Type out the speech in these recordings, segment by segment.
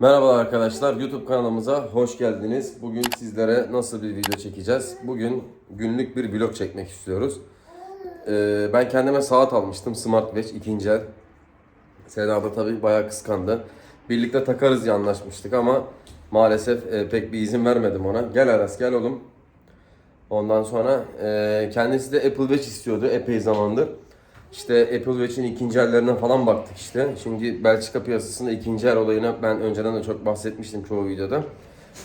Merhaba arkadaşlar, YouTube kanalımıza hoş geldiniz. Bugün sizlere nasıl bir video çekeceğiz? Bugün günlük bir vlog çekmek istiyoruz. Ee, ben kendime saat almıştım, Smartwatch ikinci el. Seda da tabii bayağı kıskandı. Birlikte takarız diye anlaşmıştık ama maalesef e, pek bir izin vermedim ona. Gel Aras, gel oğlum. Ondan sonra e, kendisi de Apple Watch istiyordu epey zamandır. İşte Apple Watch'in ikinci ellerine falan baktık işte. Şimdi Belçika piyasasında ikinci el olayına ben önceden de çok bahsetmiştim çoğu videoda.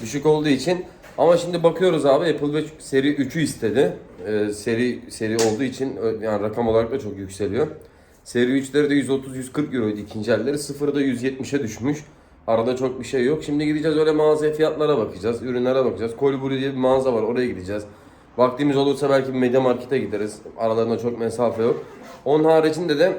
Düşük olduğu için ama şimdi bakıyoruz abi Apple Watch seri 3'ü istedi. Ee, seri seri olduğu için yani rakam olarak da çok yükseliyor. Seri 3'leri de 130-140 euroydu ikinci elleri. Sıfırı da 170'e düşmüş. Arada çok bir şey yok. Şimdi gideceğiz öyle mağaza fiyatlara bakacağız. Ürünlere bakacağız. Kolibri diye bir mağaza var oraya gideceğiz. Vaktimiz olursa belki bir Media Market'e gideriz. Aralarında çok mesafe yok. Onun haricinde de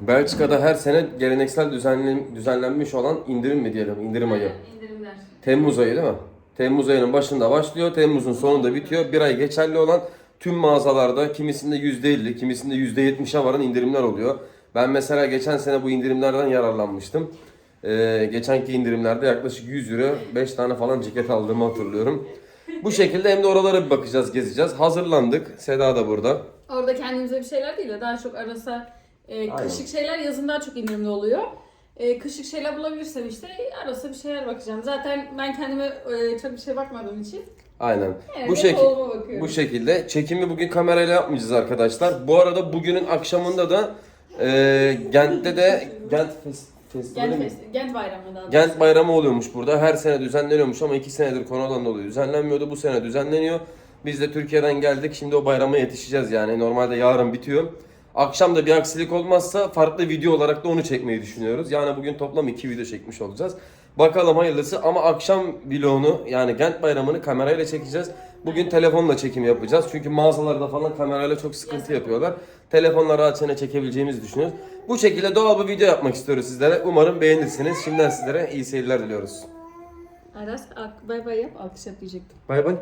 Belçika'da her sene geleneksel düzenlen, düzenlenmiş olan indirim mi diyelim, indirim ayı. İndirimler. Temmuz ayı değil mi? Temmuz ayının başında başlıyor, Temmuz'un sonunda bitiyor. Bir ay geçerli olan tüm mağazalarda kimisinde %50, kimisinde %70'e varan indirimler oluyor. Ben mesela geçen sene bu indirimlerden yararlanmıştım. Ee, geçenki indirimlerde yaklaşık 100 euro 5 tane falan ceket aldığımı hatırlıyorum. Bu şekilde hem de oralara bir bakacağız, gezeceğiz. Hazırlandık. Seda da burada. Orada kendimize bir şeyler değil de daha çok arasa e, Aynen. kışlık şeyler yazın daha çok indirimli oluyor. E, kışlık şeyler bulabilirsem işte arasa bir şeyler bakacağım. Zaten ben kendime e, çok bir şey bakmadığım için. Aynen. Evet, bu şekil bu şekilde çekimi bugün kamerayla yapmayacağız arkadaşlar. Bu arada bugünün akşamında da e, Gent'te de Gent Fest, Festivali Gent, mi? Gent bayramı daha doğrusu. Gent bayramı oluyormuş burada. Her sene düzenleniyormuş ama iki senedir koronadan dolayı düzenlenmiyordu. Bu sene düzenleniyor. Biz de Türkiye'den geldik. Şimdi o bayrama yetişeceğiz yani. Normalde yarın bitiyor. Akşam da bir aksilik olmazsa farklı video olarak da onu çekmeyi düşünüyoruz. Yani bugün toplam iki video çekmiş olacağız. Bakalım hayırlısı ama akşam vlogunu yani Gent bayramını kamerayla çekeceğiz. Bugün telefonla çekim yapacağız. Çünkü mağazalarda falan kamerayla çok sıkıntı yapıyorlar. Telefonla rahatça çekebileceğimizi düşünüyoruz. Bu şekilde doğal bir video yapmak istiyoruz sizlere. Umarım beğenirsiniz. Şimdiden sizlere iyi seyirler diliyoruz. Aras ak- bay bay yap alkış yap diyecektim. Bay bay.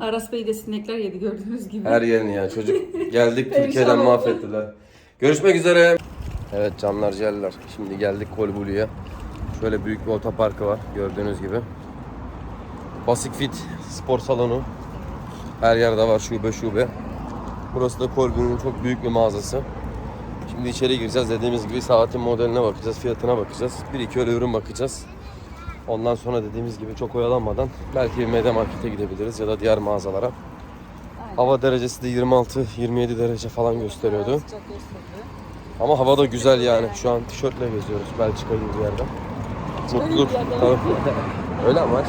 Aras Bey de sinekler yedi gördüğünüz gibi. Her yerini ya çocuk. Geldik Perişan Türkiye'den oldu. mahvettiler. Görüşmek üzere. Evet canlar ciğerler. Şimdi geldik Kolbulu'ya. Şöyle büyük bir otoparkı var gördüğünüz gibi. Basic Fit spor salonu. Her yerde var şube şube. Burası da Kolbulu'nun çok büyük bir mağazası. Şimdi içeri gireceğiz. Dediğimiz gibi saatin modeline bakacağız, fiyatına bakacağız. Bir iki öyle ürün bakacağız. Ondan sonra dediğimiz gibi çok oyalanmadan belki bir Media Market'e gidebiliriz ya da diğer mağazalara. Hava derecesi de 26-27 derece falan gösteriyordu. Ama hava da güzel yani. Şu an tişörtle geziyoruz Belçika gibi bir yerde. Mutluluk. Öyle ama.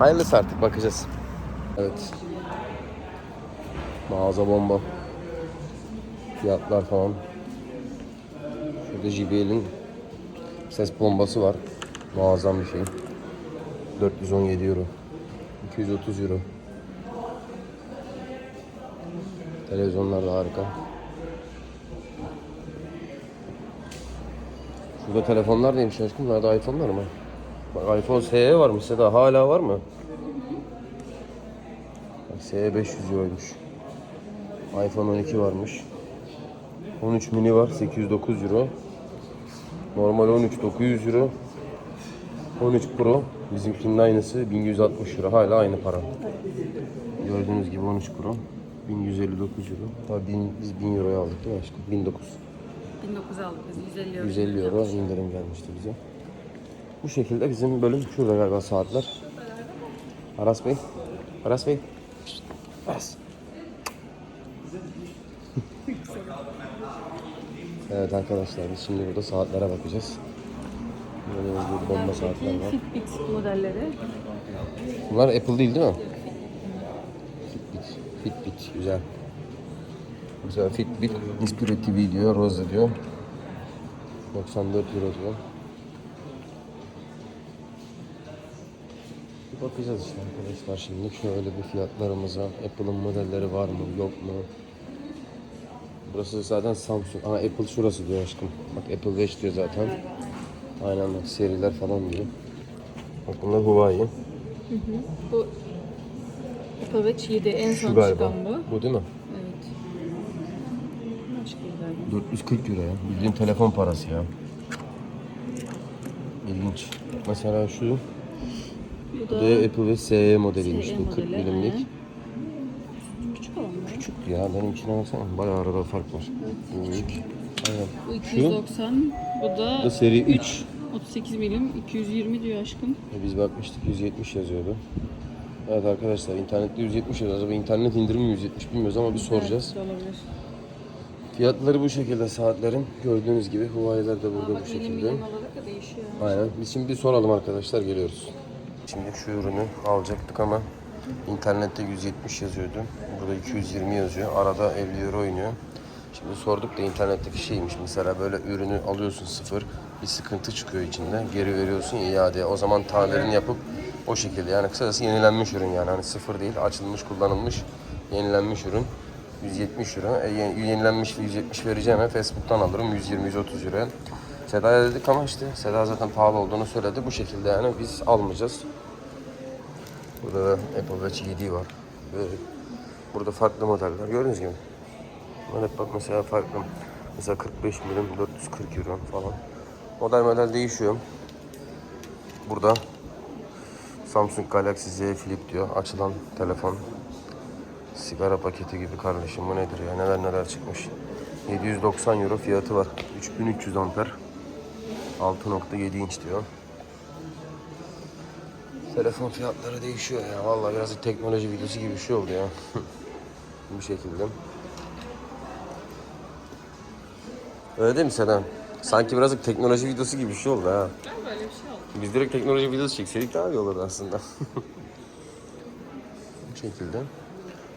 Hayırlısı artık bakacağız. Evet. Mağaza bomba. Fiyatlar falan. Şurada JBL'in ses bombası var. Muazzam bir şey. 417 euro. 230 euro. Televizyonlar da harika. Şurada telefonlar neymiş aşkım? Nerede iPhone'lar mı? Bak iPhone SE varmış Seda. Hala var mı? Bak SE 500 euroymuş. iPhone 12 varmış. 13 mini var 809 euro. Normal 13 900 euro. 13 Pro bizimkinin aynısı 1160 euro. Hala aynı para. Gördüğünüz gibi 13 Pro 1159 euro. Tabii bin- biz 1000 euroya aldık değil mi aşkım? 1009. 1900 aldık biz 150 euro. 150 euro indirim gelmişti bize. Bu şekilde bizim bölüm şurada galiba saatler. Aras Bey. Aras Bey. Aras. evet arkadaşlar biz şimdi burada saatlere bakacağız. Böyle bir bomba saatler var. Fitbit modelleri. Bunlar Apple değil değil mi? Fitbit. Fitbit güzel. Güzel Fitbit Inspire TV diyor, Rose diyor. 94 euro diyor. Bir bakacağız işte arkadaşlar şimdi. Şöyle bir fiyatlarımıza. Apple'ın modelleri var mı yok mu? Burası zaten Samsung. Aa Apple şurası diyor aşkım. Bak Apple Watch diyor zaten. Aynen bak seriler falan diyor. Bak bunlar Huawei. Bu Apple Watch 7 en son Şu galiba. çıkan bu. Bu değil mi? Evet. Başka bir galiba. 440 euro ya. Bildiğin telefon parası ya. İlginç. Mesela şu Bu bu da da Apple ve SE modeliymiş SE bu 40 modeli, milimlik. aynen. küçük olan mı? Küçük ya benimkine baksana bayağı arada fark var. Büyük. Aynen. Bu 290. Bu da, Bu da seri 3. 38 milim. 220 diyor aşkım. E, Biz bakmıştık 170 yazıyordu. Evet arkadaşlar internette 170 yazıyor. Acaba internet indirimi mi 170 bilmiyoruz ama bir soracağız. Evet, olabilir. Fiyatları bu şekilde saatlerin. Gördüğünüz gibi Huawei'ler de burada Bak bu milim şekilde. milim olarak da değişiyor. Aynen. Biz şimdi bir soralım arkadaşlar geliyoruz. Şimdi şu ürünü alacaktık ama internette 170 yazıyordu. Burada 220 yazıyor. Arada 50 euro oynuyor. Şimdi sorduk da internetteki şeymiş. Mesela böyle ürünü alıyorsun sıfır bir sıkıntı çıkıyor içinde. Geri veriyorsun iadeye o zaman tamirini yapıp o şekilde. Yani kısacası yenilenmiş ürün yani. Hani sıfır değil açılmış kullanılmış yenilenmiş ürün. 170 euro e, yeni- yenilenmiş 170 vereceğime Facebook'tan alırım. 120-130 euro Seda'ya dedik ama işte Seda zaten pahalı olduğunu söyledi. Bu şekilde yani biz almayacağız Burada da Apple Watch 7 var böyle burada farklı modeller gördüğünüz gibi Bunlar hep bak mesela farklı. Mesela 45 milim 440 euro falan. Model model değişiyor. Burada Samsung Galaxy Z Flip diyor. Açılan telefon. Sigara paketi gibi kardeşim bu nedir ya neler neler çıkmış. 790 euro fiyatı var. 3300 amper. 6.7 inç diyor. Telefon fiyatları değişiyor ya. Vallahi biraz teknoloji videosu gibi bir şey oldu ya. bu şekilde. Öyle değil mi Selam? Sanki birazcık teknoloji videosu gibi bir şey oldu ha. Ya böyle bir şey oldu. Biz direkt teknoloji videosu çekseydik daha iyi olurdu aslında. bu şekilde.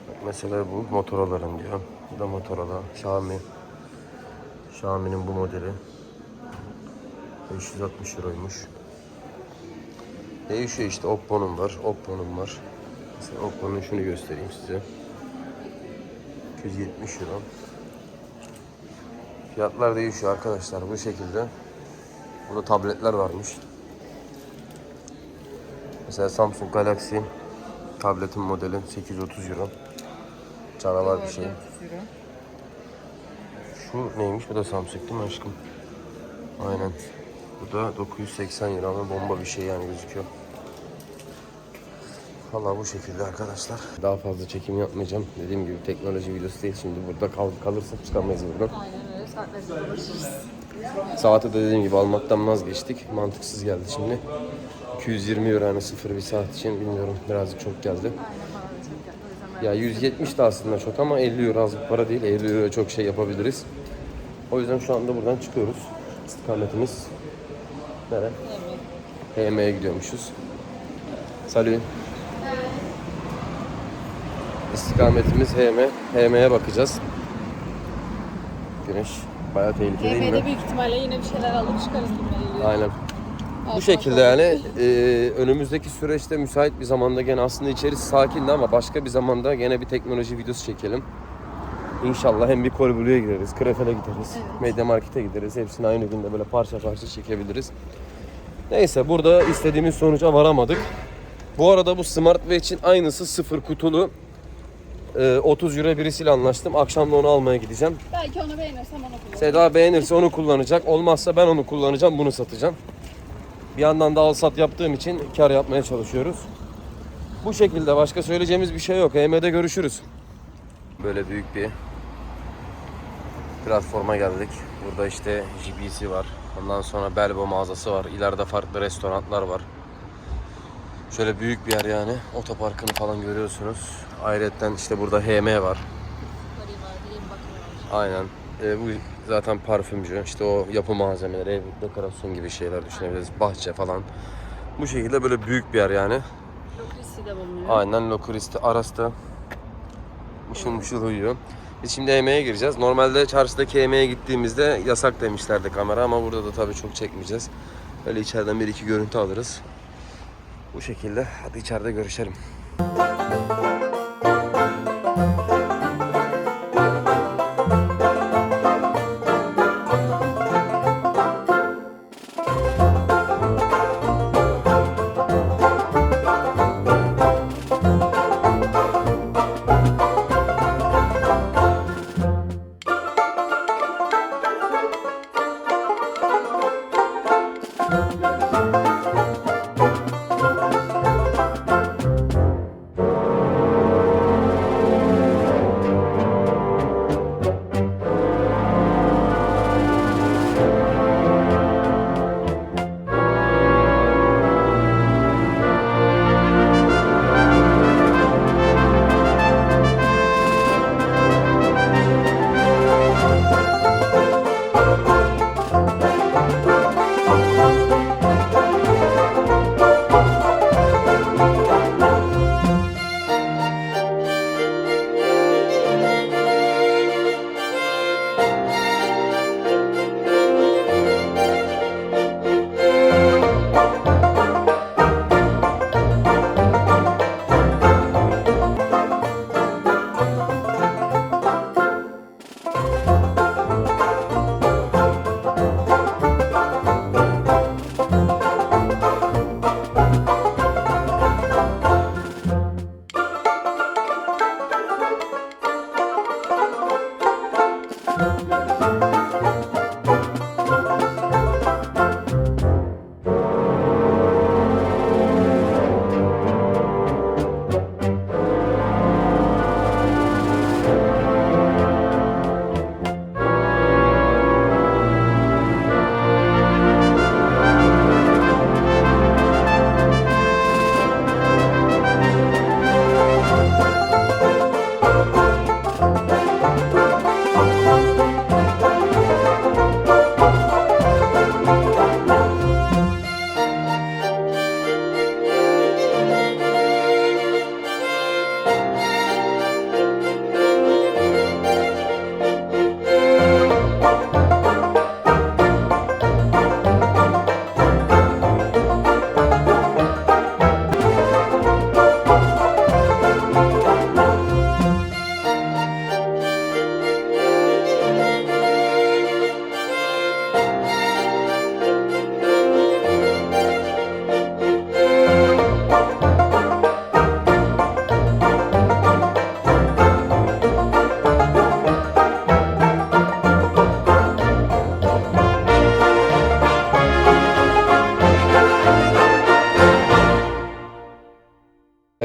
Bak mesela bu Motorola'nın diyor. Bu da Motorola, Xiaomi. Xiaomi'nin bu modeli. 560 euroymuş. Değişiyor işte Oppo'nun var, Oppo'nun var. Mesela Oppo'nun şunu göstereyim size. 270 euro. Fiyatlar değişiyor arkadaşlar bu şekilde. Burada tabletler varmış. Mesela Samsung Galaxy tabletin modeli 830 euro. Canavar bir şey. 400 euro. Şu neymiş? Bu da Samsung değil mi aşkım? Aynen. Bu da 980 lira ama bomba bir şey yani gözüküyor. Valla bu şekilde arkadaşlar. Daha fazla çekim yapmayacağım. Dediğim gibi teknoloji videosu değil. Şimdi burada kal kalırsak çıkamayız buradan. Aynen öyle. Saatlerce dolaşırız. Saati de dediğim gibi almaktan vazgeçtik. Mantıksız geldi şimdi. 220 euro yani sıfır bir saat için bilmiyorum birazcık çok geldi. Ya 170 de aslında çok ama 50 euro az bir para değil. 50 euro çok şey yapabiliriz. O yüzden şu anda buradan çıkıyoruz. İstikametimiz nere? HM'ye gidiyormuşuz. Salut. İstikametimiz HM. HM'ye bakacağız. Güneş bayağı tehlikeli değil mi? HM'de büyük ihtimalle yine bir şeyler alıp çıkarız gibi geliyor. Aynen. Bu şekilde yani e, önümüzdeki süreçte müsait bir zamanda gene aslında içerisi sakindi ama başka bir zamanda gene bir teknoloji videosu çekelim. İnşallah hem bir Kolbulu'ya gideriz, Krefel'e gideriz, Media Market'e gideriz. Hepsini aynı günde böyle parça parça çekebiliriz. Neyse burada istediğimiz sonuca varamadık. Bu arada bu Smart Watch'in aynısı sıfır kutulu. E, 30 euro birisiyle anlaştım. Akşam da onu almaya gideceğim. Belki onu beğenirsem onu kullanırım. Seda beğenirse onu kullanacak. Olmazsa ben onu kullanacağım, bunu satacağım. Bir yandan da al sat yaptığım için kar yapmaya çalışıyoruz. Bu şekilde başka söyleyeceğimiz bir şey yok. EM'de görüşürüz. Böyle büyük bir platforma geldik. Burada işte GBC var. Ondan sonra Belbo mağazası var. İleride farklı restoranlar var. Şöyle büyük bir yer yani. Otoparkını falan görüyorsunuz. Ayrıca işte burada HM var. Aynen. E, bu zaten parfümcü. İşte o yapı malzemeleri, ev dekorasyon gibi şeyler düşünebiliriz. Bahçe falan. Bu şekilde böyle büyük bir yer yani. Lokrisi de bulunuyor. Aynen Lokuristi Aras'ta mışıl mışıl uyuyor. Biz şimdi EM'ye gireceğiz. Normalde çarşıdaki EM'ye gittiğimizde yasak demişlerdi kamera ama burada da tabii çok çekmeyeceğiz. Böyle içeriden bir iki görüntü alırız. Bu şekilde. Hadi içeride görüşelim.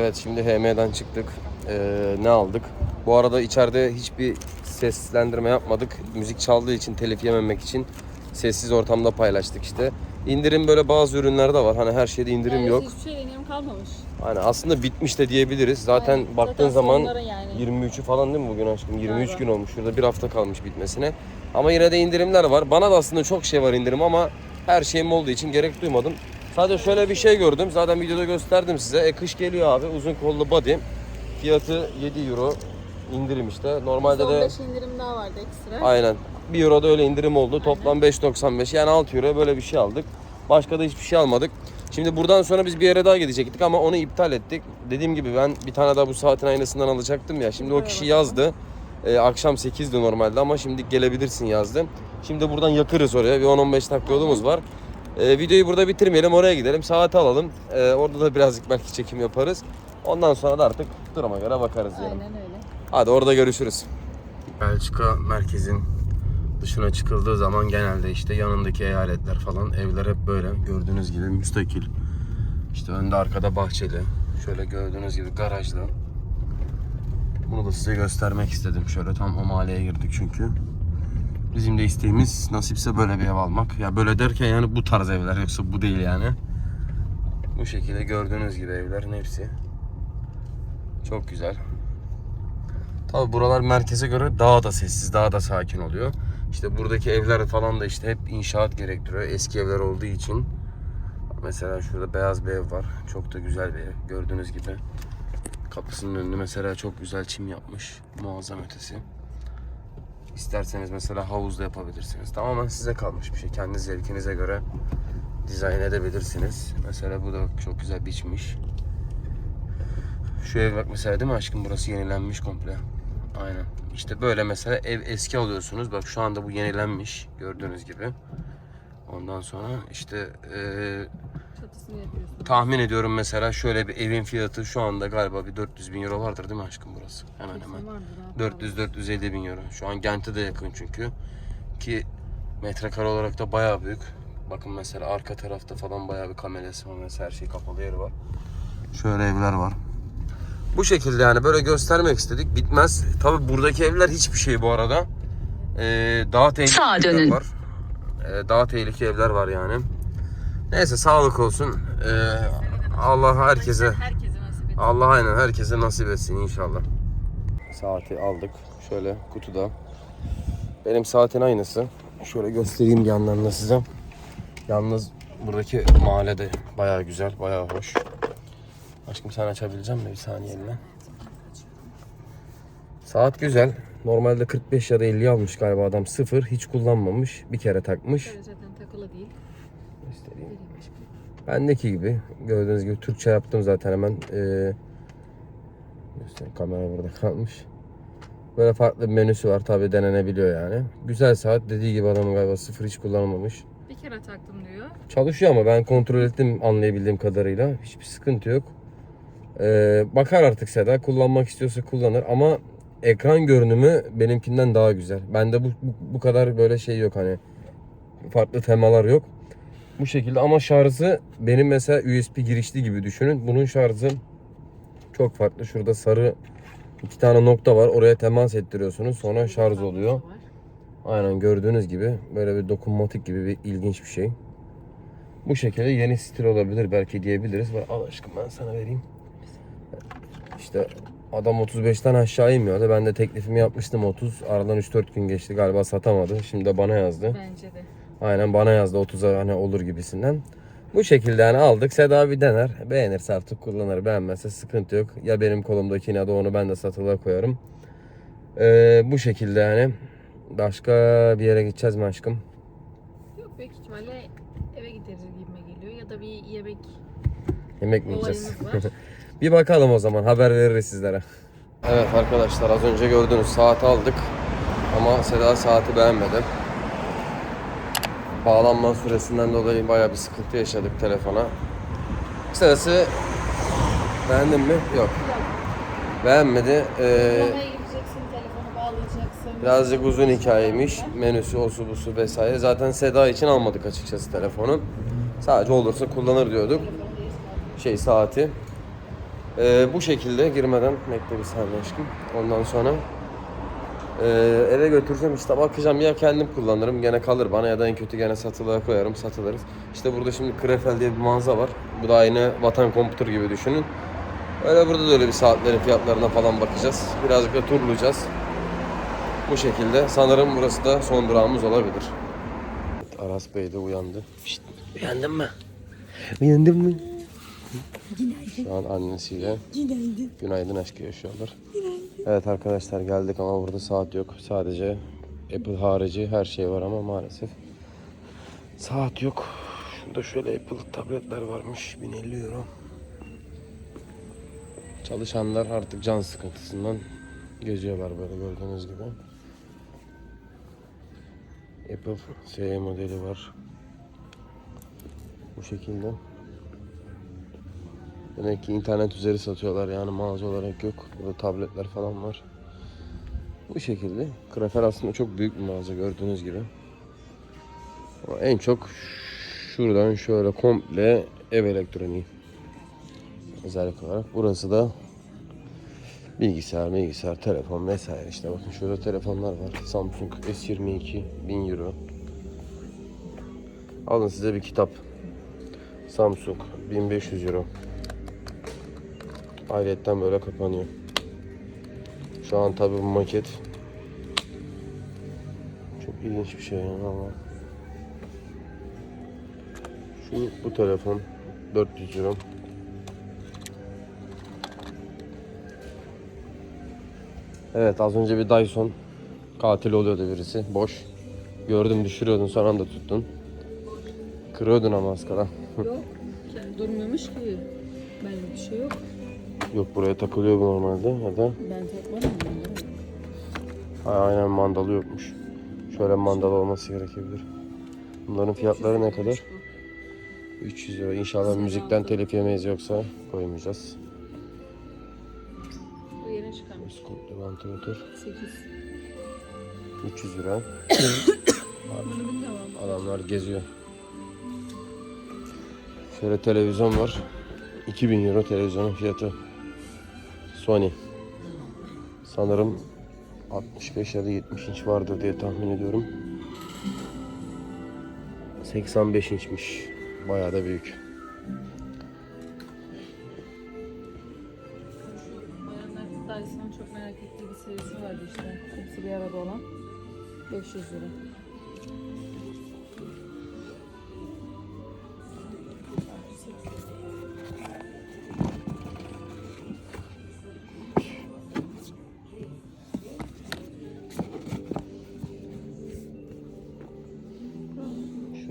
Evet şimdi HM'den çıktık. Ee, ne aldık? Bu arada içeride hiçbir seslendirme yapmadık. Müzik çaldığı için telif yememek için sessiz ortamda paylaştık işte. İndirim böyle bazı ürünlerde var. Hani her şeyde indirim Evet, yok. Hiçbir şeyde indirim kalmamış. Hani aslında bitmiş de diyebiliriz. Zaten Aynen. baktığın Zaten zaman sonları yani. 23'ü falan değil mi bugün aşkım? 23 Galiba. gün olmuş. Şurada bir hafta kalmış bitmesine. Ama yine de indirimler var. Bana da aslında çok şey var indirim ama her şeyim olduğu için gerek duymadım. Sadece şöyle bir şey gördüm. Zaten videoda gösterdim size. E kış geliyor abi. Uzun kollu body. Fiyatı 7 euro. indirim işte. Normalde de 15 indirim daha vardı ekstra. aynen 1 euro da öyle indirim oldu. Toplam 5.95 yani 6 euro böyle bir şey aldık. Başka da hiçbir şey almadık. Şimdi buradan sonra biz bir yere daha gidecektik ama onu iptal ettik. Dediğim gibi ben bir tane daha bu saatin aynasından alacaktım ya. Şimdi o kişi yazdı. Ee, akşam 8'di normalde ama şimdi gelebilirsin yazdı. Şimdi buradan yakırız oraya. Bir 10-15 dakika yolumuz var. Ee, videoyu burada bitirmeyelim. Oraya gidelim. Saati alalım. Ee, orada da birazcık belki çekim yaparız. Ondan sonra da artık duruma göre bakarız diyelim. Aynen öyle. Hadi orada görüşürüz. Belçika merkezin dışına çıkıldığı zaman genelde işte yanındaki eyaletler falan evler hep böyle gördüğünüz gibi müstakil. İşte önde arkada bahçeli. Şöyle gördüğünüz gibi garajlı. Bunu da size göstermek istedim. Şöyle tam o mahalleye girdik çünkü. Bizim de isteğimiz nasipse böyle bir ev almak. Ya böyle derken yani bu tarz evler yoksa bu değil yani. Bu şekilde gördüğünüz gibi evlerin hepsi. Çok güzel. Tabi buralar merkeze göre daha da sessiz, daha da sakin oluyor. İşte buradaki evler falan da işte hep inşaat gerektiriyor. Eski evler olduğu için. Mesela şurada beyaz bir ev var. Çok da güzel bir ev. Gördüğünüz gibi. Kapısının önünde mesela çok güzel çim yapmış. Muazzam ötesi. İsterseniz mesela havuzda yapabilirsiniz. Tamamen size kalmış bir şey. Kendi zevkinize göre dizayn edebilirsiniz. Mesela bu da çok güzel biçmiş. Şu ev bak mesela değil mi aşkım burası yenilenmiş komple. Aynen. İşte böyle mesela ev eski alıyorsunuz. Bak şu anda bu yenilenmiş gördüğünüz gibi. Ondan sonra işte eee, Çatısını yapıyorsun. tahmin ediyorum mesela şöyle bir evin fiyatı şu anda galiba bir 400 bin euro vardır değil mi aşkım burası? Hemen hemen. Vardır ha. 400-450 bin euro. Şu an Gent'e de yakın çünkü. Ki metrekare olarak da bayağı büyük. Bakın mesela arka tarafta falan bayağı bir kamerası var. Mesela her şey kapalı yeri var. Şöyle evler var. Bu şekilde yani böyle göstermek istedik. Bitmez. Tabi buradaki evler hiçbir şey bu arada. Ee, daha tehlikeli Sağa evler dönün. var. Ee, daha tehlikeli evler var yani. Neyse sağlık olsun. Ee, Allah herkese. Allah aynen herkese nasip etsin inşallah. Saati aldık. Şöyle kutuda. Benim saatin aynısı. Şöyle göstereyim bir yandan da size. Yalnız buradaki mahallede bayağı güzel, bayağı hoş. Aşkım sen açabilecek misin bir saniye eline? Saat güzel. Normalde 45 ya da 50 almış galiba adam. Sıfır. Hiç kullanmamış. Bir kere takmış. Zaten takılı değil. Göstereyim. Bendeki gibi gördüğünüz gibi Türkçe yaptım zaten hemen. Ee, göstereyim, kamera burada kalmış. Böyle farklı bir menüsü var tabi denenebiliyor yani. Güzel saat dediği gibi adamın galiba sıfır hiç kullanmamış. Bir kere taktım diyor. Çalışıyor ama ben kontrol ettim anlayabildiğim kadarıyla. Hiçbir sıkıntı yok. Ee, bakar artık Seda kullanmak istiyorsa kullanır ama ekran görünümü benimkinden daha güzel. Bende bu, bu, bu kadar böyle şey yok hani farklı temalar yok. Bu şekilde ama şarjı benim mesela USB girişli gibi düşünün. Bunun şarjı çok farklı. Şurada sarı iki tane nokta var. Oraya temas ettiriyorsunuz. Sonra şarj oluyor. Aynen gördüğünüz gibi böyle bir dokunmatik gibi bir ilginç bir şey. Bu şekilde yeni stil olabilir belki diyebiliriz. Bak, Al aşkım ben sana vereyim. İşte adam 35'ten aşağı inmiyordu. Ben de teklifimi yapmıştım 30. Aradan 3-4 gün geçti galiba satamadı. Şimdi de bana yazdı. Bence de. Aynen bana yazdı 30'a hani olur gibisinden. Bu şekilde yani aldık. Seda bir dener. Beğenirse artık kullanır. Beğenmezse sıkıntı yok. Ya benim kolumdaki ya da onu ben de satılığa koyarım. Ee, bu şekilde yani. Başka bir yere gideceğiz mi aşkım? Yok büyük ihtimalle eve gideriz gibime geliyor. Ya da bir yemek Yemek mi yiyeceğiz? bir bakalım o zaman. Haber veririz sizlere. Evet arkadaşlar az önce gördüğünüz saati aldık. Ama Seda saati beğenmedi. Bağlanma süresinden dolayı bayağı bir sıkıntı yaşadık telefona. Kısacası beğendin mi? Yok. Beğenmedi. Ee, telefonu bağlayacaksın. birazcık uzun hikayeymiş. Menüsü, osu busu vesaire. Zaten Seda için almadık açıkçası telefonu. Sadece olursa kullanır diyorduk. Şey saati. Ee, bu şekilde girmeden bekle bir saniye aşkım. Ondan sonra ee, eve götüreceğim işte bakacağım ya kendim kullanırım gene kalır bana ya da en kötü gene satılığa koyarım satılırız. İşte burada şimdi Krefel diye bir mağaza var. Bu da aynı Vatan Computer gibi düşünün. Öyle burada da öyle bir saatlerin fiyatlarına falan bakacağız. Birazcık da turlayacağız. Bu şekilde sanırım burası da son durağımız olabilir. Aras Bey de uyandı. Şşt, uyandın mı? Uyandın mı? Şu an annesiyle Günaydın. günaydın aşkı yaşıyorlar. Evet arkadaşlar geldik ama burada saat yok. Sadece Apple harici her şey var ama maalesef saat yok. Şurada şöyle Apple tabletler varmış. 1050 euro. Çalışanlar artık can sıkıntısından geziyorlar böyle gördüğünüz gibi. Apple SE modeli var. Bu şekilde. Demek ki internet üzeri satıyorlar yani mağaza olarak yok. Burada tabletler falan var. Bu şekilde. Krefel aslında çok büyük bir mağaza gördüğünüz gibi. Ama en çok şuradan şöyle komple ev elektroniği. Özellik olarak. Burası da bilgisayar, bilgisayar, telefon vesaire işte bakın şurada telefonlar var. Samsung S22 1000 euro. Alın size bir kitap. Samsung 1500 euro. Ayrıyetten böyle kapanıyor. Şu an tabi bu maket çok ilginç bir şey ama şu bu telefon 400 euro. Evet az önce bir Dyson katil oluyordu birisi boş. Gördüm düşürüyordun son anda tuttun. Kırıyordun ama az kala. Yok. Durmuyormuş ki. Benim bir şey yok. Yok buraya takılıyor bu normalde ya da Ben takmadım. Aynen mandalı yokmuş. Şöyle mandalı olması gerekebilir. Bunların fiyatları ne kadar? 300 lira. İnşallah müzikten telif yemeyiz yoksa koymayacağız. Bu yeni çıkarmış. Scoot'lu vantilatör 8. 300 lira. Adamlar geziyor. Şöyle televizyon var. 2000 euro televizyonun fiyatı. Sony. Sanırım 65 ya da 70 inç vardır diye tahmin ediyorum. 85 inçmiş. Bayağı da büyük. Dyson'ın çok merak ettiği bir serisi vardı işte. Hepsi bir arada olan. 500 lira.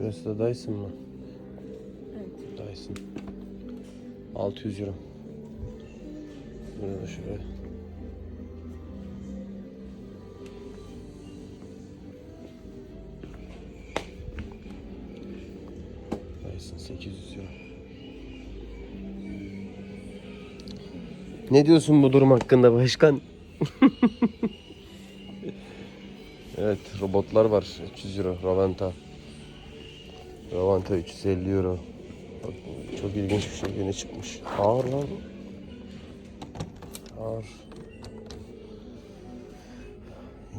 Şurası da Dyson mı? Evet. Dyson. 600 euro. Burada da şuraya. Dyson 800 euro. Ne diyorsun bu durum hakkında başkan? evet robotlar var 300 euro Raventa. Ravanta 350 euro. Bak, çok ilginç bir şey yeni çıkmış. Ağır lan. Ağır.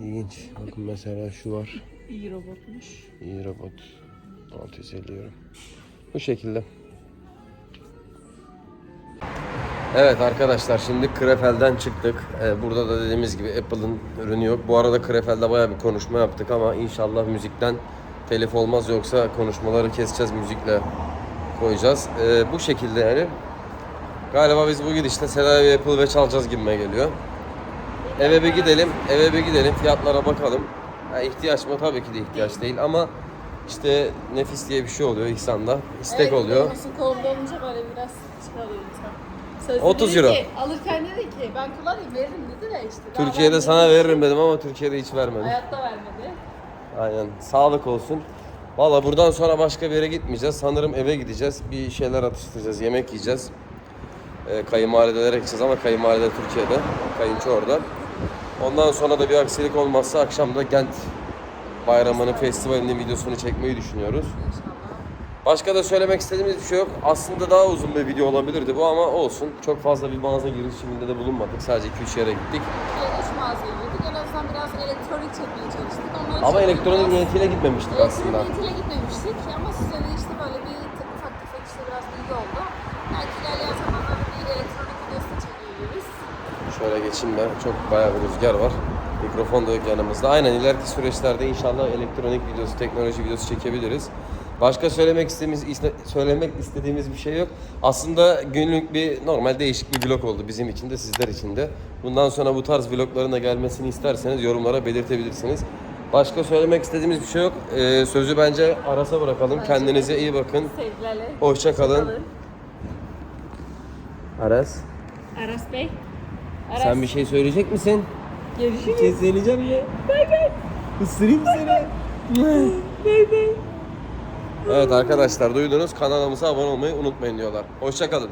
İlginç. Bakın mesela şu var. İyi robotmuş. İyi robot. 650 euro. Bu şekilde. Evet arkadaşlar şimdi Krefel'den çıktık. Ee, burada da dediğimiz gibi Apple'ın ürünü yok. Bu arada Krefel'de bayağı bir konuşma yaptık ama inşallah müzikten telif olmaz yoksa konuşmaları keseceğiz müzikle koyacağız. Ee, bu şekilde yani. Galiba biz bu gidişte Seda ve Apple ve çalacağız gibime geliyor. Eve bir gidelim, eve bir gidelim, fiyatlara bakalım. Ha, ihtiyaç mı? Tabii ki de ihtiyaç değil ama işte nefis diye bir şey oluyor İhsan'da. İstek oluyor. Olması kolda olunca böyle biraz çıkarıyor insan. Sözde 30 dedi euro. Ki, alırken dedi ki ben kullanayım veririm dedi de işte. Türkiye'de sana veririm dedim ama Türkiye'de hiç vermedim. Hayatta vermedi. Aynen. Sağlık olsun. Valla buradan sonra başka bir yere gitmeyeceğiz. Sanırım eve gideceğiz. Bir şeyler atıştıracağız. Yemek yiyeceğiz. Ee, kayınvalidelere gideceğiz ama kayınvalide Türkiye'de. Kayınço orada. Ondan sonra da bir aksilik olmazsa akşam da Gent Bayramı'nın festivalinin videosunu çekmeyi düşünüyoruz. Başka da söylemek istediğimiz bir şey yok. Aslında daha uzun bir video olabilirdi bu ama olsun. Çok fazla bir mağaza girişiminde de bulunmadık. Sadece 2-3 yere gittik. Üç mağazaya girdik. En azından biraz elektronik çekmeye Ama elektronik niyetiyle gitmemiştik Elektronik aslında. niyetiyle gitmemiştik ama size de işte böyle bir ufak tefek işte biraz bilgi oldu. Belki ilerleyen zamanlarda bir elektronik videosu çekebiliriz. Şöyle geçeyim ben. Çok bayağı bir rüzgar var. Mikrofon da yok yanımızda. Aynen ileriki süreçlerde inşallah elektronik videosu, teknoloji videosu çekebiliriz. Başka söylemek istediğimiz söylemek istediğimiz bir şey yok. Aslında günlük bir normal değişik bir vlog oldu bizim için de sizler için de. Bundan sonra bu tarz vlogların da gelmesini isterseniz yorumlara belirtebilirsiniz. Başka söylemek istediğimiz bir şey yok. Ee, sözü bence Aras'a bırakalım. Kendinize iyi bakın. Sevgilerle. Hoşça kalın. Aras, Aras Bey. Aras. sen bir şey söyleyecek misin? Görüşürüz. şey söyleyeceğim ya. Bay bay. Isırayım seni. Bay bay. Evet arkadaşlar duydunuz kanalımıza abone olmayı unutmayın diyorlar. Hoşça kalın.